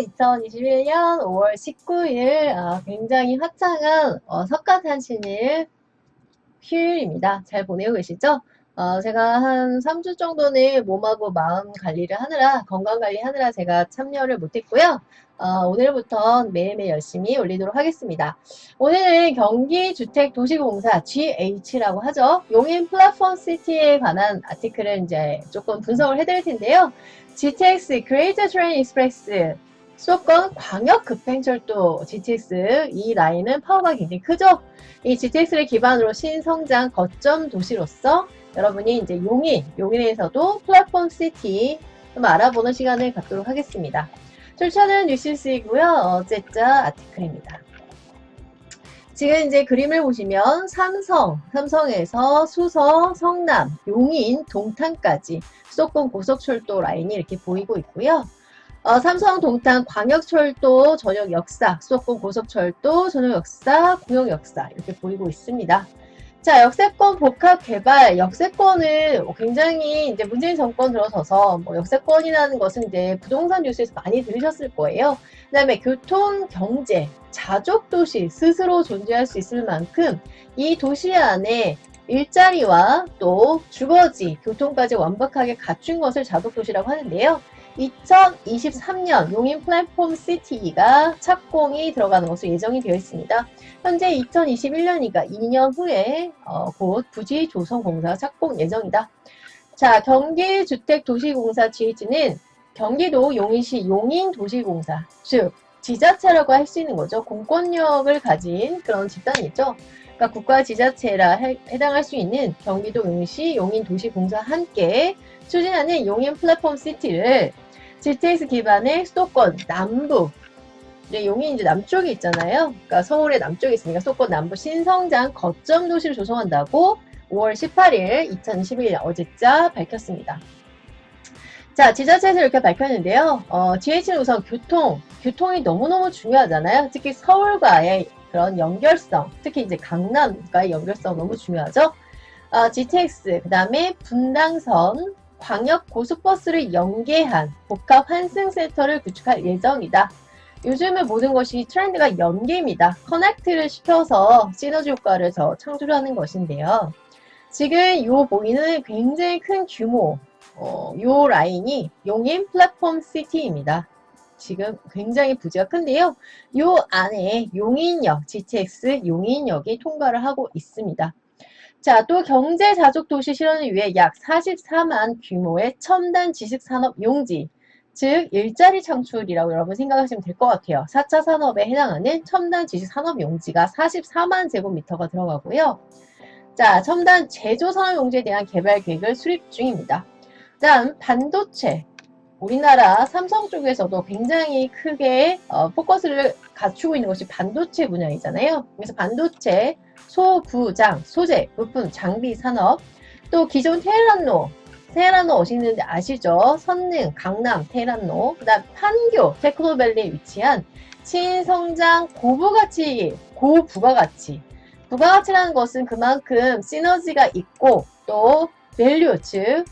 안녕하세요. 2021년 5월 19일 아, 굉장히 화창한 어, 석가탄신일 휴일입니다. 잘 보내고 계시죠? 어, 제가 한 3주 정도는 몸하고 마음 관리를 하느라 건강 관리 하느라 제가 참여를 못했고요. 어, 오늘부터 매일매일 열심히 올리도록 하겠습니다. 오늘은 경기주택도시공사 GH라고 하죠. 용인 플랫폼 시티에 관한 아티클을 이제 조금 분석을 해드릴 텐데요. GTX Greater Train Express 수도권 광역 급행철도 GTX 이 라인은 파워가 굉장히 크죠. 이 GTX를 기반으로 신성장 거점 도시로서 여러분이 이제 용인, 용인에서도 플랫폼 시티 좀 알아보는 시간을 갖도록 하겠습니다. 출처는 뉴시스이고요. 어제자 아티클입니다. 지금 이제 그림을 보시면 삼성, 삼성에서 수서, 성남, 용인, 동탄까지 수도권 고속철도 라인이 이렇게 보이고 있고요. 어, 삼성 동탄 광역철도 전용 역사, 수도권 고속철도 전용 역사, 공영 역사 이렇게 보이고 있습니다. 자, 역세권 복합 개발, 역세권을 굉장히 이제 문재인 정권 들어서서 뭐 역세권이라는 것은 이제 부동산 뉴스에서 많이 들으셨을 거예요. 그 다음에 교통, 경제, 자족 도시 스스로 존재할 수 있을 만큼 이 도시 안에 일자리와 또 주거지, 교통까지 완벽하게 갖춘 것을 자족 도시라고 하는데요. 2023년 용인 플랫폼 시티가 착공이 들어가는 것으로 예정이 되어 있습니다. 현재 2021년이니까 2년 후에 어, 곧 부지 조성 공사 착공 예정이다. 자, 경기주택도시공사 GH는 경기도 용인시 용인도시공사, 즉 지자체라고 할 수 있는 거죠. 공권력을 가진 그런 집단이죠. 그러니까 국가 지자체라 해, 해당할 수 있는 경기도 용인시 용인 도시공사와 함께 추진하는 용인 플랫폼 시티를 GTX 기반의 수도권 남부 용인 이제 남쪽에 있잖아요. 그러니까 서울의 남쪽에 있으니까 수도권 남부 신성장 거점 도시를 조성한다고 5월 18일 2021년 어제자 밝혔습니다. 자, 지자체에서 이렇게 밝혔는데요. 어, GH는 우선 교통, 교통이 너무너무 중요하잖아요. 특히 서울과의 그런 연결성, 특히 이제 강남과의 연결성 너무 중요하죠. 어, GTX, 그 다음에 분당선, 광역 고속버스를 연계한 복합 환승센터를 구축할 예정이다. 요즘은 모든 것이 트렌드가 연계입니다. 커넥트를 시켜서 시너지 효과를 더 창출하는 것인데요. 지금 요 보이는 굉장히 큰 규모, 어, 요 라인이 용인 플랫폼 시티입니다. 지금 굉장히 부지가 큰데요. 요 안에 용인역, GTX 용인역이 통과를 하고 있습니다. 자, 또 경제 자족 도시 실현을 위해 약 44만 규모의 첨단 지식 산업 용지, 즉 일자리 창출이라고 여러분 생각하시면 될 것 같아요. 4차 산업에 해당하는 첨단 지식 산업 용지가 44만 제곱미터가 들어가고요. 자, 첨단 제조 산업 용지에 대한 개발 계획을 수립 중입니다. 다음 반도체. 우리나라 삼성 쪽에서도 굉장히 크게 어, 포커스를 갖추고 있는 것이 반도체 분야이잖아요. 그래서 반도체, 소부장, 소재, 부품, 장비 산업, 또 기존 테란노, 테란노 오시는데 아시죠? 선릉, 강남, 테란노, 그 다음 판교, 테크노밸리에 위치한 신성장 고부가치, 고부가가치. 부가가치라는 것은 그만큼 시너지가 있고 또 밸류, 즉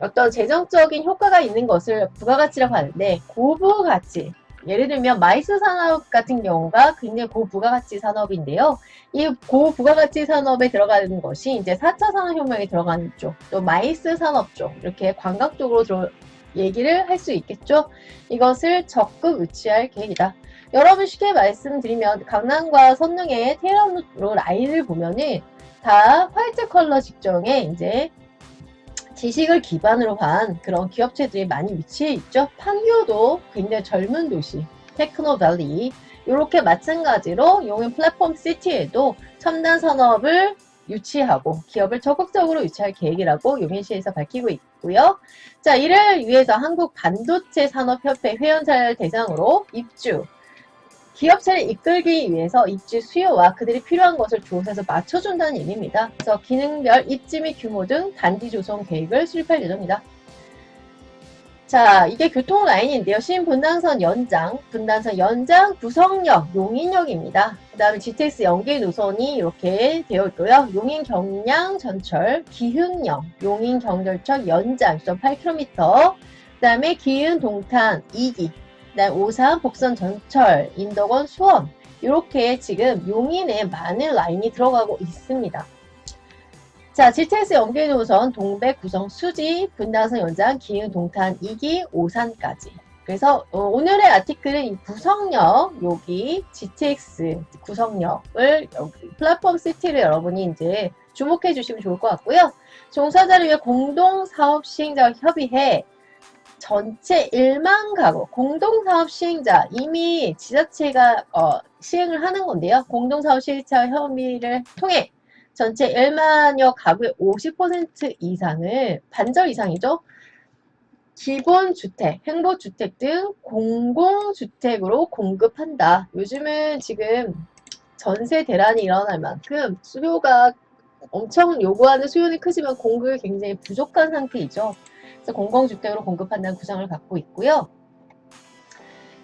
어떤 재정적인 효과가 있는 것을 부가가치라고 하는데 고부가치, 예를 들면 마이스 산업 같은 경우가 굉장히 고부가가치 산업인데요. 이 고부가가치 산업에 들어가는 것이 이제 4차 산업혁명에 들어가는 쪽, 또 마이스 산업 쪽, 이렇게 관광 쪽으로 들어, 얘기를 할 수 있겠죠. 이것을 적극 유치할 계획이다. 여러분 쉽게 말씀드리면 강남과 선릉의 테라로 라인을 보면은 다 화이트 컬러 직종에 이제 지식을 기반으로 한 그런 기업체들이 많이 위치해 있죠. 판교도 굉장히 젊은 도시, 테크노밸리 이렇게 마찬가지로 용인 플랫폼 시티에도 첨단 산업을 유치하고 기업을 적극적으로 유치할 계획이라고 용인시에서 밝히고 있고요. 자, 이를 위해서 한국 반도체 산업협회 회원사를 대상으로 입주, 기업체를 이끌기 위해서 입지 수요와 그들이 필요한 것을 조사해서 맞춰준다는 얘기입니다. 그래서 기능별 입지 및 규모 등 단지 조성 계획을 수립할 예정이다. 자, 이게 교통 라인인데요. 신 분당선 연장, 분당선 연장, 구성역, 용인역입니다. 그 다음에 GTX 연계 노선이 이렇게 되어 있고요. 용인 경량 전철, 기흥역, 용인 경전철 연장 2.8km, 그 다음에 기흥 동탄 2기, 그다음 오산, 복선, 전철, 인덕원, 수원 이렇게 지금 용인에 많은 라인이 들어가고 있습니다. 자, GTX 연계 노선 동백, 구성, 수지, 분당선 연장, 기흥, 동탄, 이기, 오산까지. 그래서 어, 오늘의 아티클은 이 구성역 여기 GTX 구성역을 여기 플랫폼 시티를 여러분이 이제 주목해 주시면 좋을 것 같고요. 종사자를 위해 공동 사업 시행자와 협의해 전체 1만 가구 공동 사업 시행자 이미 지자체가 어, 시행을 하는 건데요. 공동 사업 시행자 협의를 통해 전체 1만여 가구의 50% 이상을 반절 이상이죠. 기본 주택, 행보 주택 등 공공 주택으로 공급한다. 요즘은 지금 전세 대란이 일어날 만큼 수요가 엄청 요구하는 수요는 크지만 공급이 굉장히 부족한 상태이죠. 공공주택으로 공급한다는 구상을 갖고 있고요.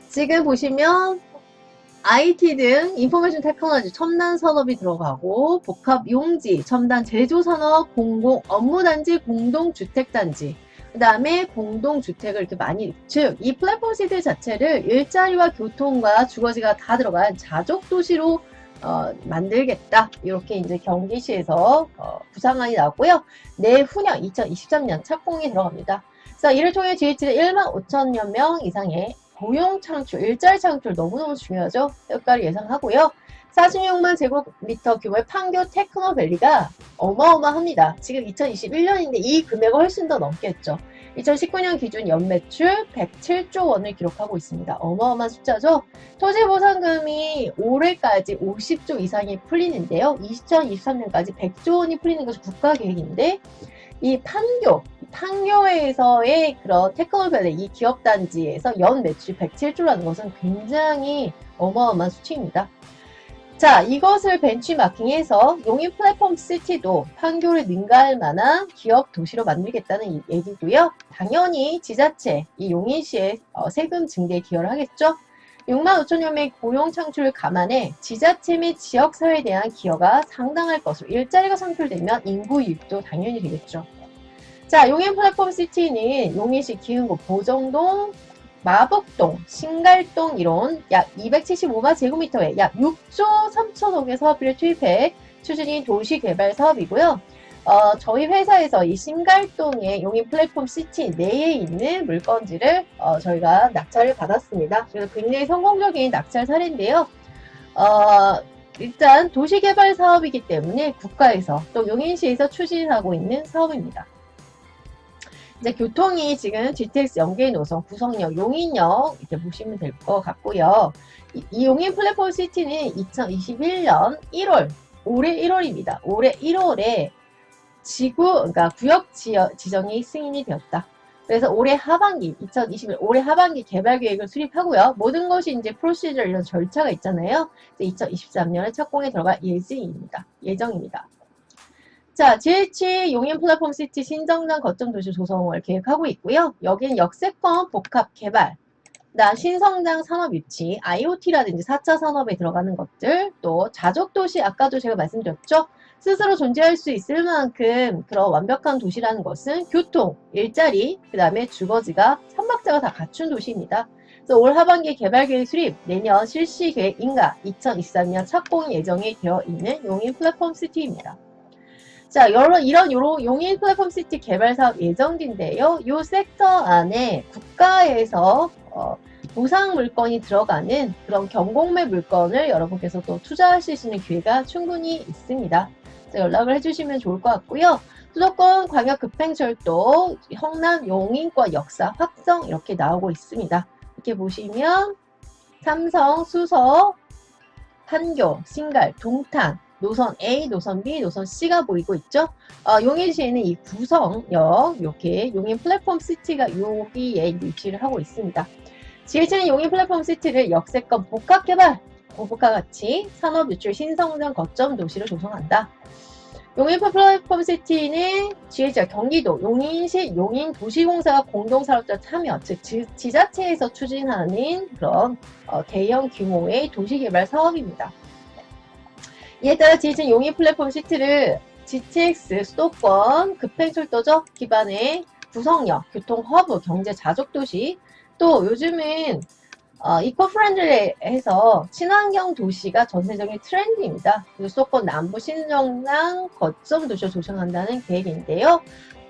지금 보시면 IT 등 인포메이션 테크놀로지 첨단 산업이 들어가고 복합 용지, 첨단 제조 산업, 공공 업무 단지, 공동 주택 단지 그 다음에 공동 주택을 이렇게 많이, 즉, 이 플랫폼 시대 자체를 일자리와 교통과 주거지가 다 들어간 자족 도시로 어, 만들겠다. 이렇게 이제 경기시에서 어, 구상안이 나왔고요. 내후년 2023년 착공이 들어갑니다. 그래서 이를 통해 GH는 1만 5천여 명 이상의 고용 창출, 일자리 창출 너무너무 중요하죠. 효과를 예상하고요. 46만 제곱미터 규모의 판교 테크노밸리가 어마어마합니다. 지금 2021년인데 이 금액은 훨씬 더 넘겠죠. 2019년 기준 연매출 107조 원을 기록하고 있습니다. 어마어마한 숫자죠. 토지보상금이 올해까지 50조 이상이 풀리는데요. 2023년까지 100조 원이 풀리는 것이 국가 계획인데 이 판교, 판교에서의 그런 테크노밸리 이 기업 단지에서 연 매출 107조라는 것은 굉장히 어마어마한 수치입니다. 자, 이것을 벤치마킹해서 용인 플랫폼 시티도 판교를 능가할 만한 기업 도시로 만들겠다는 이 얘기고요. 당연히 지자체, 이 용인시의 어, 세금 증대에 기여를 하겠죠. 6만 5천여 명의 고용 창출을 감안해 지자체 및 지역사회에 대한 기여가 상당할 것으로 일자리가 창출되면 인구 유입도 당연히 되겠죠. 자, 용인 플랫폼 시티는 용인시 기흥구 보정동, 마북동, 신갈동 이론 약 275만 제곱미터에 약 6조 3천억의 사업비를 투입해 추진인 도시개발 사업이고요. 어, 저희 회사에서 이 신갈동의 용인 플랫폼 시티 내에 있는 물건지를 어, 저희가 낙찰을 받았습니다. 그래서 굉장히 성공적인 낙찰 사례인데요. 어, 일단 도시개발 사업이기 때문에 국가에서 또 용인시에서 추진하고 있는 사업입니다. 이제 교통이 지금 GTX 연계 노선, 구성역, 용인역 이렇게 보시면 될 것 같고요. 이, 이 용인 플랫폼 시티는 2021년 1월, 올해 1월입니다. 올해 1월에 지구, 그러니까 구역 지역, 지정이 승인이 되었다. 그래서 올해 하반기, 2021 올해 하반기 개발 계획을 수립하고요. 모든 것이 이제 프로시저 이런 절차가 있잖아요. 2023년에 착공에 들어갈 예정입니다. 예정입니다. 자, GH 용인 플랫폼 시티 신정장 거점 도시 조성을 계획하고 있고요. 여기는 역세권 복합 개발, 나 신성장 산업 유치, IoT라든지 4차 산업에 들어가는 것들, 또 자족 도시 아까도 제가 말씀드렸죠. 스스로 존재할 수 있을 만큼 그런 완벽한 도시라는 것은 교통, 일자리, 그 다음에 주거지가 삼박자가 다 갖춘 도시입니다. 그래서 올 하반기 개발 계획 수립, 내년 실시 계획 인가, 2023년 착공 예정이 되어 있는 용인 플랫폼 시티입니다. 자, 여러, 이런 요런 용인 플랫폼 시티 개발 사업 예정인데요. 이 섹터 안에 국가에서 어, 보상 물건이 들어가는 그런 경공매 물건을 여러분께서 또 투자하실 수 있는 기회가 충분히 있습니다. 연락을 해주시면 좋을 것 같고요. 수도권 광역 급행철도 성남 용인과 역사 확성 이렇게 나오고 있습니다. 이렇게 보시면 삼성, 수서, 판교, 신갈, 동탄 노선 A, 노선 B, 노선 C가 보이고 있죠. 어, 용인시에는 이 구성역 이렇게 용인 플랫폼 시티가 여기에 위치를 하고 있습니다. GH는 용인 플랫폼 시티를 역세권 복합개발, 고부가 가치, 산업 유출 신성장 거점 도시로 조성한다. 용인 플랫폼 시티는 GH가 경기도 용인시 용인 도시공사가 공동사업자 참여, 즉 지, 지자체에서 추진하는 그런 어, 대형 규모의 도시개발 사업입니다. 이에 따라 GH는 용인 플랫폼 시티를 GTX 수도권 급행철도적 기반의 구성역, 교통 허브, 경제 자족 도시, 또 요즘은 어, 이코 프렌들리해서 친환경 도시가 전세적인 트렌드입니다. 수도권 남부 신정랑 거점 도시를 조성한다는 계획인데요.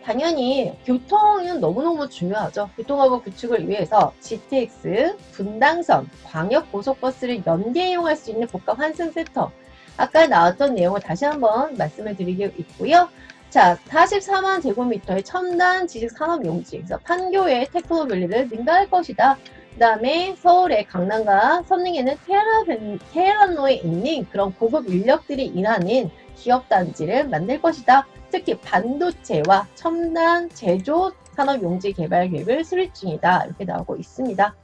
당연히 교통은 너무너무 중요하죠. 교통하고 구축을 위해서 GTX, 분당선, 광역 고속버스를 연계 이용할 수 있는 복합 환승 센터. 아까 나왔던 내용을 다시 한번 말씀을 드리고 있고요. 자, 44만 제곱미터의 첨단 지식 산업 용지, 그래서 판교의 테크노밸리를 능가할 것이다. 그 다음에 서울의 강남과 테라벤, 테라노에 있는 그런 고급 인력들이 일하는 기업 단지를 만들 것이다. 특히 반도체와 첨단 제조 산업 용지 개발 계획을 수립 중이다. 이렇게 나오고 있습니다.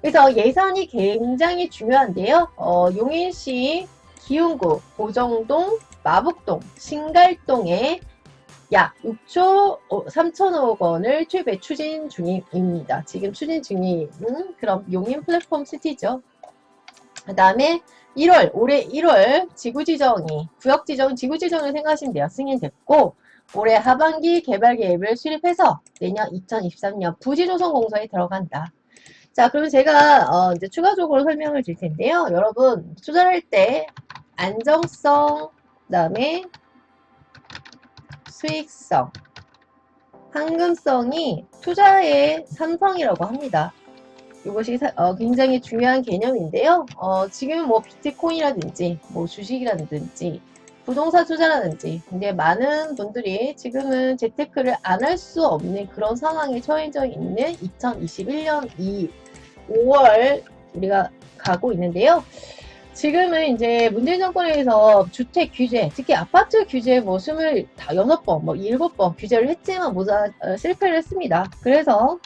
그래서 예산이 굉장히 중요한데요. 어, 용인시 기흥구, 고정동, 마북동, 신갈동에 약 6조 3천억 원을 최대 추진 중입니다. 지금 추진 중인 그런 용인 플랫폼 시티죠. 그 다음에 1월, 올해 1월 지구지정이, 구역지정, 지구지정을 생각하시면 돼요. 승인됐고, 올해 하반기 개발 계획을 수립해서 내년 2023년 부지조성 공사에 들어간다. 자, 그럼 제가 어, 이제 추가적으로 설명을 드릴 텐데요. 여러분, 투자를 할때 안정성, 그 다음에 수익성, 황금성이 투자의 삼성이라고 합니다. 이것이 사- 어, 굉장히 중요한 개념인데요. 어, 지금 뭐 비트코인이라든지 뭐 주식이라든지 부동산 투자라든지 근데 많은 분들이 지금은 재테크를 안 할 수 없는 그런 상황에 처해져 있는 2021년 2 5월 우리가 가고 있는데요. 지금은 이제 문재인 정권에서 주택 규제, 특히 아파트 규제 뭐 26번, 뭐 7번 규제를 했지만 모자 어, 실패를 했습니다. 그래서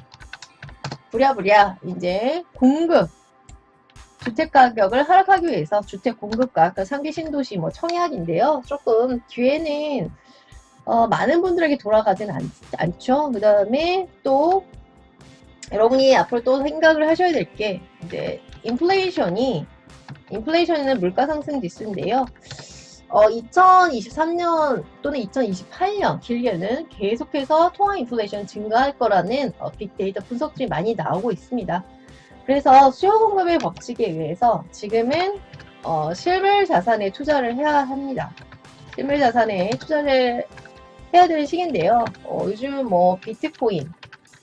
부랴부랴 이제 공급 주택 가격을 하락하기 위해서 주택 공급가, 그러니까 상계 신도시 뭐 청약인데요. 조금 기회는 어, 많은 분들에게 돌아가진 않, 않죠. 그 다음에 또 여러분이 앞으로 또 생각을 하셔야 될 게 이제 인플레이션이 인플레이션은 물가 상승 지수인데요. 어, 2023년 또는 2028년 길게는 계속해서 통화 인플레이션 증가할 거라는 어, 빅데이터 분석들이 많이 나오고 있습니다. 그래서 수요 공급의 법칙에 의해서 지금은 어, 실물 자산에 투자를 해야 합니다. 실물 자산에 투자를 해야 되는 시기인데요. 어, 요즘 뭐 비트코인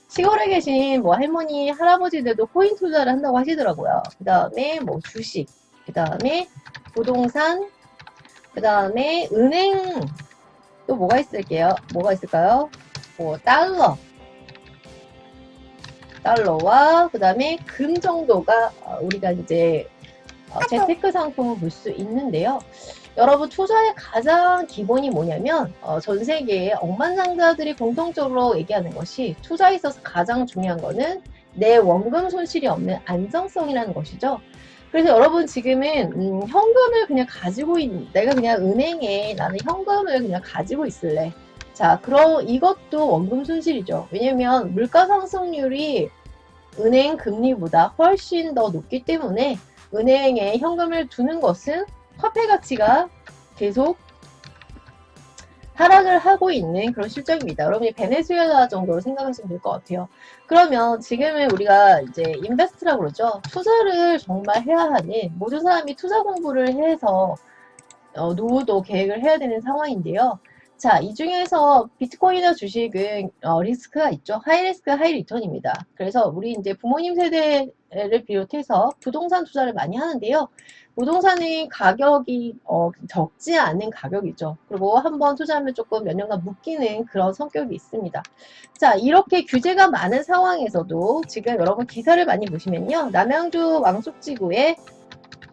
시골에 계신 뭐 할머니 할아버지들도 코인 투자를 한다고 하시더라고요. 그 다음에 뭐 주식, 그 다음에 부동산, 그 다음에 은행 또 뭐가 있을게요? 뭐가 있을까요? 뭐 달러, 달러와 그 다음에 금 정도가 어, 우리가 이제 어, 재테크 상품을 볼 수 있는데요. 여러분 투자의 가장 기본이 뭐냐면 어, 전 세계의 억만장자들이 공통적으로 얘기하는 것이 투자에 있어서 가장 중요한 거는 내 원금 손실이 없는 안정성이라는 것이죠. 그래서 여러분 지금은 음, 현금을 그냥 가지고 있 내가 그냥 은행에 나는 현금을 그냥 가지고 있을래. 자, 그럼 이것도 원금 손실이죠. 왜냐면 물가 상승률이 은행 금리보다 훨씬 더 높기 때문에 은행에 현금을 두는 것은 화폐 가치가 계속 하락을 하고 있는 그런 실정입니다. 여러분이 베네수엘라 정도로 생각하시면 될 것 같아요. 그러면 지금은 우리가 이제 인베스트라고 그러죠. 투자를 정말 해야 하는 모든 사람이 투자 공부를 해서 어, 노후도 계획을 해야 되는 상황인데요. 자, 이 중에서 비트코인이나 주식은 어, 리스크가 있죠. 하이 리스크, 하이 리턴입니다. 그래서 우리 이제 부모님 세대를 비롯해서 부동산 투자를 많이 하는데요. 부동산의 가격이 어, 적지 않은 가격이죠. 그리고 한번 투자하면 조금 몇 년간 묶이는 그런 성격이 있습니다. 자, 이렇게 규제가 많은 상황에서도 지금 여러분 기사를 많이 보시면요. 남양주 왕숙지구에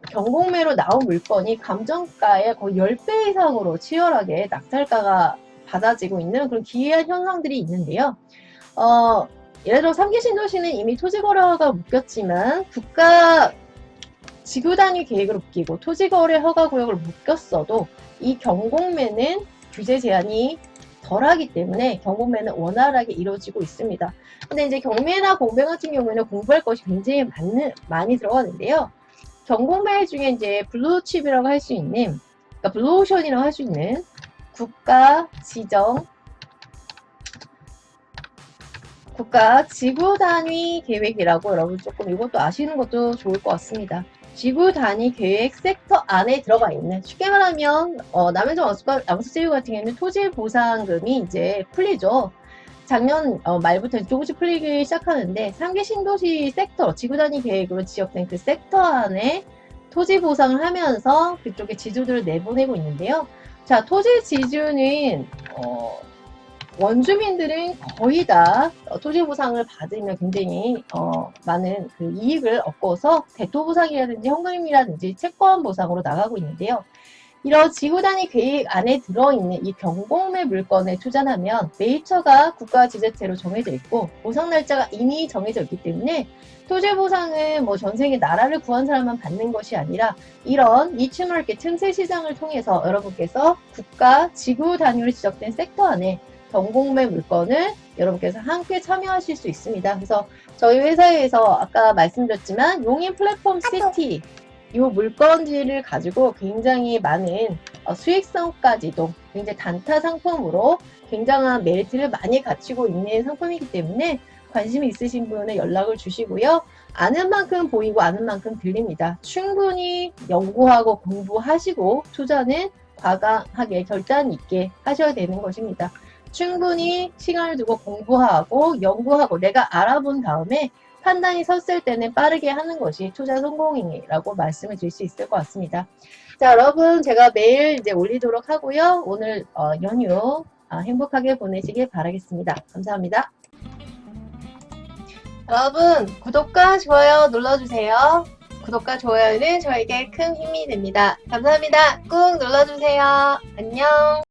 경공매로 나온 물건이 감정가의 거의 10배 이상으로 치열하게 낙찰가가 받아지고 있는 그런 기이한 현상들이 있는데요. 어, 예를 들어 삼기 신도시는 이미 토지 거래가 묶였지만 국가 지구 단위 계획을 묶이고 토지 거래 허가 구역을 묶였어도 이 경공매는 규제 제한이 덜하기 때문에 경공매는 원활하게 이루어지고 있습니다. 근데 이제 경매나 공매 같은 경우에는 공부할 것이 굉장히 많은, 많이 들어가는데요. 경공매 중에 이제 블루칩이라고 할 수 있는, 그러니까 블루오션이라고 할 수 있는 국가 지정 국가 지구 단위 계획이라고 여러분 조금 이것도 아시는 것도 좋을 것 같습니다. 지구 단위 계획 섹터 안에 들어가 있는 쉽게 말하면 어, 남해전 왕수제유 같은 경우는 토지 보상금이 이제 풀리죠. 작년 어, 말부터 조금씩 풀리기 시작하는데 3개 신도시 섹터 지구 단위 계획으로 지적된 그 섹터 안에 토지 보상을 하면서 그쪽에 지주들을 내보내고 있는데요. 자, 토지 지주는 어, 원주민들은 거의 다 어, 토지 보상을 받으면 굉장히 어, 많은 그 이익을 얻고서 대토 보상이라든지 현금이라든지 채권 보상으로 나가고 있는데요. 이런 지구 단위 계획 안에 들어있는 이 경공매 물건에 투자하면 매입처가 국가 지자체로 정해져 있고 보상 날짜가 이미 정해져 있기 때문에 토지 보상은 뭐 전생에 나라를 구한 사람만 받는 것이 아니라 이런 니치마켓 틈새 시장을 통해서 여러분께서 국가 지구 단위로 지적된 섹터 안에 경공매 물건을 여러분께서 함께 참여하실 수 있습니다. 그래서 저희 회사에서 아까 말씀드렸지만 용인 플랫폼 시티 이 물건들을 가지고 굉장히 많은 어, 수익성까지도 굉장히 단타 상품으로 굉장한 메리트를 많이 갖추고 있는 상품이기 때문에 관심이 있으신 분은 연락을 주시고요. 아는 만큼 보이고 아는 만큼 들립니다. 충분히 연구하고 공부하시고 투자는 과감하게 결단 있게 하셔야 되는 것입니다. 충분히 시간을 두고 공부하고 연구하고 내가 알아본 다음에 판단이 섰을 때는 빠르게 하는 것이 투자 성공이라고 말씀을 드릴 수 있을 것 같습니다. 자, 여러분 제가 매일 이제 올리도록 하고요. 오늘 어, 연휴 아, 행복하게 보내시길 바라겠습니다. 감사합니다. 여러분 구독과 좋아요 눌러주세요. 구독과 좋아요는 저에게 큰 힘이 됩니다. 감사합니다. 꾹 눌러주세요. 안녕.